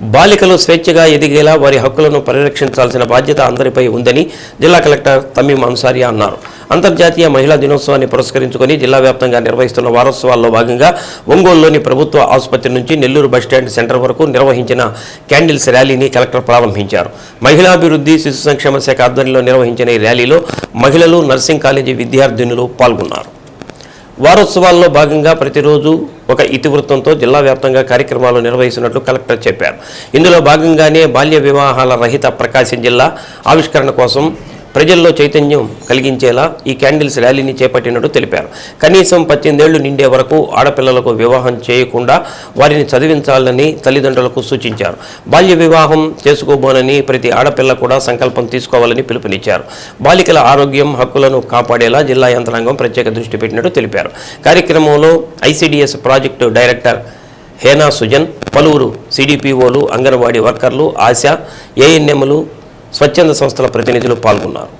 బాలికలు స్వేచ్ఛగా ఎదిగేలా వారి హక్కులను పరిరక్షించాల్సిన బాధ్యత అందరిపై ఉందని జిల్లా కలెక్టర్ తమ్మీం అన్సారియా అన్నారు. అంతర్జాతీయ మహిళా దినోత్సవాన్ని పురస్కరించుకొని జిల్లా వ్యాప్తంగా నిర్వహిస్తున్న వారోత్సవాల్లో భాగంగా ఒంగోలులోని ప్రభుత్వ ఆసుపత్రి నుంచి నెల్లూరు బస్టాండ్ సెంటర్ వరకు నిర్వహించిన క్యాండిల్స్ ర్యాలీని కలెక్టర్ ప్రారంభించారు. మహిళాభివృద్ధి శిశు సంక్షేమ శాఖ ఆధ్వర్యంలో నిర్వహించిన ఈ ర్యాలీలో మహిళలు నర్సింగ్ కాలేజీ విద్యార్థినులు పాల్గొన్నారు. వారోత్సవాల్లో భాగంగా ప్రతిరోజు ఒక ఇతివృత్తంతో జిల్లా వ్యాప్తంగా కార్యక్రమాలు నిర్వహిస్తున్నట్లు కలెక్టర్ చెప్పారు. ఇందులో భాగంగానే బాల్య వివాహాల రహిత ప్రకాశం జిల్లా ఆవిష్కరణ కోసం ప్రజల్లో చైతన్యం కలిగించేలా ఈ క్యాండిల్స్ ర్యాలీని చేపట్టినట్టు తెలిపారు. కనీసం పద్దెనిమిదేళ్ళు నిండే వరకు ఆడపిల్లలకు వివాహం చేయకుండా వారిని చదివించాలని తల్లిదండ్రులకు సూచించారు. బాల్య వివాహం చేసుకోబోనని ప్రతి ఆడపిల్ల కూడా సంకల్పం తీసుకోవాలని పిలుపునిచ్చారు. బాలికల ఆరోగ్యం హక్కులను కాపాడేలా జిల్లా యంత్రాంగం ప్రత్యేక దృష్టి పెట్టినట్టు తెలిపారు. కార్యక్రమంలో ICDS project director Hena Sujan పలువురు సిడిపిఓలు అంగన్వాడీ వర్కర్లు ఆశ ఏఎన్ఎంలు స్వచ్ఛంద సంస్థల ప్రతినిధులు పాల్గొన్నారు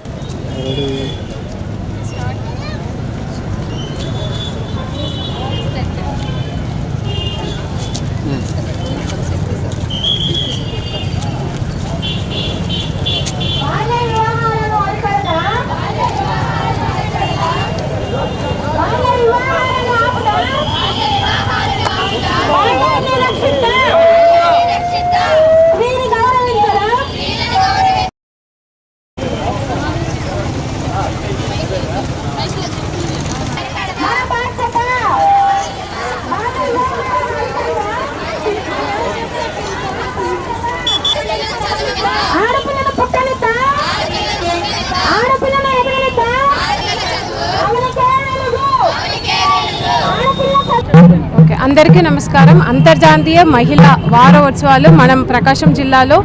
బాల్య వివాహాలను అరికడతా? బాల్య వివాహాలను ఆపుతా? బాల్యాన్ని రక్షిస్తా? స్త్రీని గౌరవించరా? మన బాధ్యత. బాల్య వివాహాలను అరికడతా? ఆడపిల్లను పుట్టనిద్దా? ఆడపిల్లను ఎదగనిద్దా? ఆమెలకే వెలుగు. ఆడపిల్ల చదువు ఓకే అందరికీ నమస్కారం. అంతర్జాతీయ మహిళా వారోత్సవాలు మనం ప్రకాశం జిల్లాలో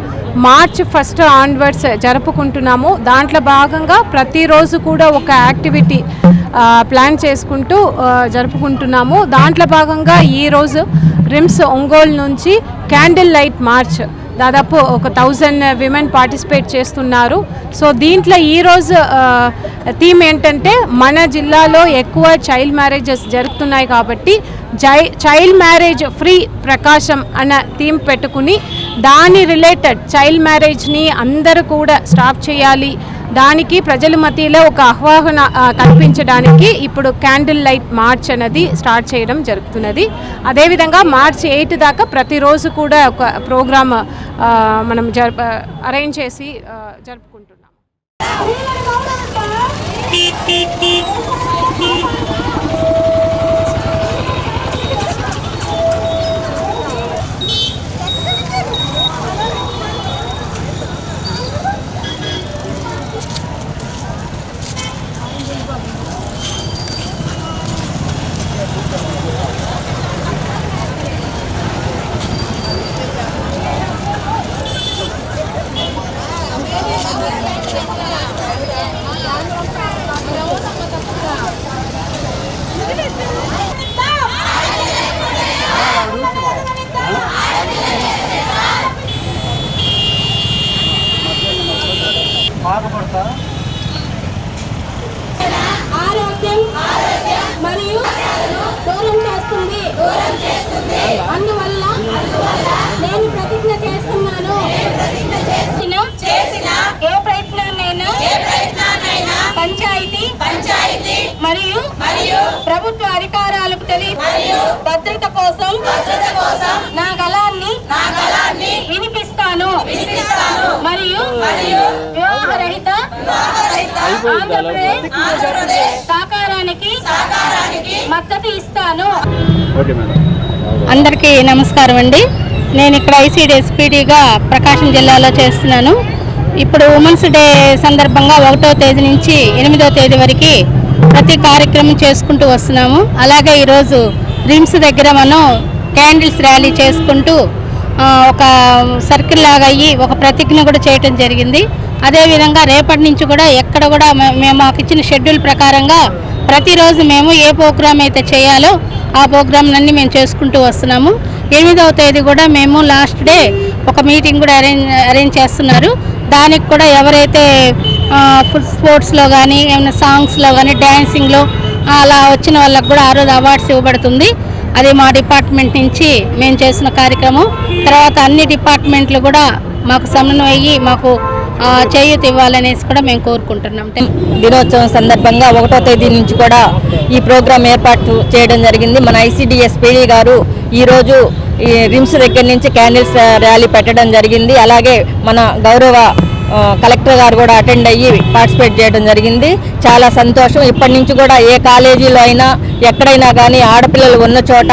మార్చ్ ఫస్ట్ ఆన్వర్డ్స్ జరుపుకుంటున్నాము. దాంట్లో భాగంగా ప్రతిరోజు కూడా ఒక యాక్టివిటీ ప్లాన్ చేసుకుంటూ జరుపుకుంటున్నాము. దాంట్లో భాగంగా ఈరోజు రిమ్స్ ఒంగోలు నుంచి క్యాండిల్ లైట్ మార్చ్ దాదాపు ఒక థౌజండ్ విమెన్ పార్టిసిపేట్ చేస్తున్నారు. సో దీంట్లో ఈరోజు థీమ్ ఏంటంటే మన జిల్లాలో ఎక్కువ చైల్డ్ మ్యారేజెస్ జరుగుతున్నాయి కాబట్టి జై చైల్డ్ మ్యారేజ్ ఫ్రీ ప్రకాశం అన్న థీమ్ పెట్టుకుని దాని రిలేటెడ్ చైల్డ్ మ్యారేజ్ని అందరూ కూడా స్టాప్ చేయాలి. దానికి ప్రజల మధ్యలో ఒక ఆహ్వాన కల్పించడానికి ఇప్పుడు క్యాండిల్ లైట్ మార్చ్ అనేది స్టార్ట్ చేయడం జరుగుతున్నది. అదేవిధంగా మార్చ్ ఎయిట్ దాకా ప్రతిరోజు కూడా ఒక ప్రోగ్రామ్ మనం జరుప అరేంజ్ చేసి జరుపుకుంటున్నాం స్త్రీలను గౌరవించరా? ఆరోగ్యం మరియు దూరం చేస్తుంది అందువల్ల నేను ప్రతిజ్ఞ చేస్తున్నాను చేసిన ఏ ప్రయత్నాన్నైనా పంచాయతీ పంచాయతీ మరియు మరియు ప్రభుత్వ అధికారాలకు తెలియ భద్రత కోసం భద్రత కోసం నా గలాన్ని నా గలాన్ని వినిపిస్తాను. వినిపిస్తాను. మరియు మరియు వివాహరహిత సాకారానికి సాకారానికి మద్దతు ఇస్తాను. అందరికీ నమస్కారం అండి. నేను ఇక్కడ ఐసీడీ ఎస్పీడీగా ప్రకాశం జిల్లాలో చేస్తున్నాను. ఇప్పుడు ఉమెన్స్ డే సందర్భంగా ఒకటో తేదీ నుంచి ఎనిమిదో తేదీ వరకు ప్రతి కార్యక్రమం చేసుకుంటూ వస్తున్నాము. అలాగే ఈరోజు రిమ్స్ దగ్గర మనం క్యాండిల్స్ ర్యాలీ చేసుకుంటూ ఒక సర్కిల్ లాగా అయ్యి ఒక ప్రతిజ్ఞ కూడా చేయటం జరిగింది. అదేవిధంగా రేపటి నుంచి కూడా ఎక్కడ కూడా మేము మాకు ఇచ్చిన షెడ్యూల్ ప్రకారంగా ప్రతిరోజు మేము ఏ ప్రోగ్రామ్ అయితే చేయాలో ఆ ప్రోగ్రాంలన్నీ మేము చేసుకుంటూ వస్తున్నాము. ఎనిమిదవ తేదీ కూడా మేము లాస్ట్ డే ఒక మీటింగ్ కూడా అరేంజ్ అరేంజ్ చేస్తున్నారు. దానికి కూడా ఎవరైతే ఫుడ్ స్పోర్ట్స్లో కానీ ఏమైనా సాంగ్స్లో కానీ డ్యాన్సింగ్లో అలా వచ్చిన వాళ్ళకు కూడా ఆ రోజు అవార్డ్స్ ఇవ్వబడుతుంది. అది మా డిపార్ట్మెంట్ నుంచి మేము చేసిన కార్యక్రమం. తర్వాత అన్ని డిపార్ట్మెంట్లు కూడా మాకు సమన్వయి మాకు చేయూత ఇవ్వాలనేసి కూడా మేము కోరుకుంటున్నాం. దినోత్సవం సందర్భంగా ఒకటో తేదీ నుంచి కూడా ఈ ప్రోగ్రాం ఏర్పాటు చేయడం జరిగింది. మన ఐసిడిఎస్ పీడీ గారు ఈరోజు ఈ రిమ్స్ దగ్గర నుంచి క్యాండిల్స్ ర్యాలీ పెట్టడం జరిగింది. అలాగే మన గౌరవ కలెక్టర్ గారు కూడా అటెండ్ అయ్యి పార్టిసిపేట్ చేయడం జరిగింది. చాలా సంతోషం. ఇప్పటి నుంచి కూడా ఏ కాలేజీలో అయినా ఎక్కడైనా కానీ ఆడపిల్లలు ఉన్న చోట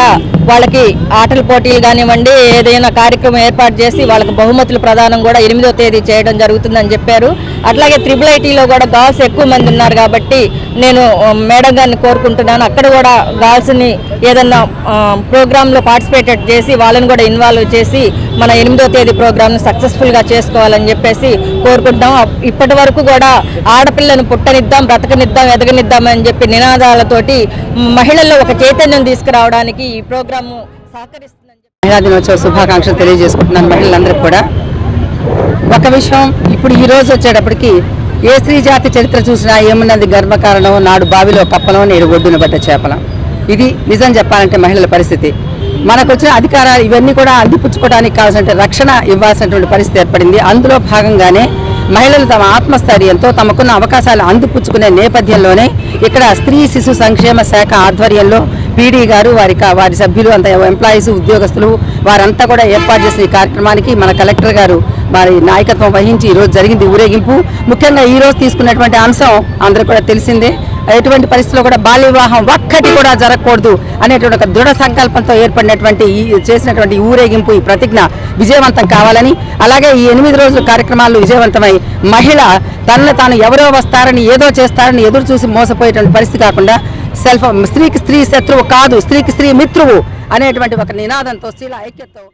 వాళ్ళకి ఆటల పోటీలు కానివ్వండి ఏదైనా కార్యక్రమం ఏర్పాటు చేసి వాళ్ళకి బహుమతులు ప్రదానం కూడా ఎనిమిదో తేదీ చేయడం జరుగుతుందని చెప్పారు. అట్లాగే త్రిబుల్ ఐటీలో కూడా గర్ల్స్ ఎక్కువ మంది ఉన్నారు కాబట్టి నేను మేడం గారిని కోరుకుంటున్నాను. అక్కడ కూడా గర్ల్స్ని ఏదన్నా ప్రోగ్రాంలో పార్టిసిపేట్ చేసి వాళ్ళని కూడా ఇన్వాల్వ్ చేసి మన ఎనిమిదో తేదీ ప్రోగ్రామ్ను సక్సెస్ఫుల్గా చేసుకోవాలని చెప్పేసి కోరుకుంటాం. ఇప్పటి వరకు కూడా ఆడపిల్లను పుట్టనిద్దాం బ్రతకనిద్దాం ఎదగనిద్దాం అని చెప్పి నినాదాలతోటి మహిళల్లో ఒక చైతన్యం తీసుకురావడానికి ఈ ప్రోగ్రాము సహకరిస్తుందని మహిళా దినోత్సవ శుభాకాంక్షలు తెలియజేసుకుంటున్నాను మహిళలందరికీ కూడా. ఒక విషయం ఇప్పుడు ఈ రోజు వచ్చేటప్పటికి ఏ స్త్రీ జాతి చరిత్ర చూసినా ఏమున్నది గర్భకారణం నాడు బావిలో కప్పలం నేడు ఒడ్డున పడ్డ చేపలం. ఇది నిజం చెప్పాలంటే మహిళల పరిస్థితి. మనకు వచ్చిన అధికారాలు ఇవన్నీ కూడా అందిపుచ్చుకోవడానికి కావాల్సిన రక్షణ ఇవ్వాల్సినటువంటి పరిస్థితి ఏర్పడింది. అందులో భాగంగానే మహిళలు తమ ఆత్మస్థైర్యంతో తమకున్న అవకాశాలు అందిపుచ్చుకునే నేపథ్యంలోనే ఇక్కడ స్త్రీ శిశు సంక్షేమ శాఖ ఆధ్వర్యంలో పీడీ గారు వారి వారి సభ్యులు అంత ఎంప్లాయీస్ ఉద్యోగస్తులు వారంతా కూడా ఏర్పాటు చేసిన ఈ కార్యక్రమానికి మన కలెక్టర్ గారు వారి నాయకత్వం వహించి ఈరోజు జరిగింది ఊరేగింపు. ముఖ్యంగా ఈ రోజు తీసుకున్నటువంటి అంశం అందరూ కూడా తెలిసిందే. ఎటువంటి పరిస్థితుల్లో కూడా బాల్య వివాహం ఒక్కటి కూడా జరగకూడదు అనేటువంటి ఒక దృఢ సంకల్పంతో ఏర్పడినటువంటి ఈ చేసినటువంటి ఊరేగింపు ఈ ప్రతిజ్ఞ విజయవంతం కావాలని అలాగే ఈ ఎనిమిది రోజుల కార్యక్రమాలు విజయవంతమై మహిళ తనను తాను ఎవరో వస్తారని ఏదో చేస్తారని ఎదురు చూసి మోసపోయేటువంటి పరిస్థితి కాకుండా సెల్ఫ్ స్త్రీకి స్త్రీ శత్రువు కాదు స్త్రీకి స్త్రీ మిత్రువు అనేటువంటి ఒక నినాదంతో స్త్రీల ఐక్యతతో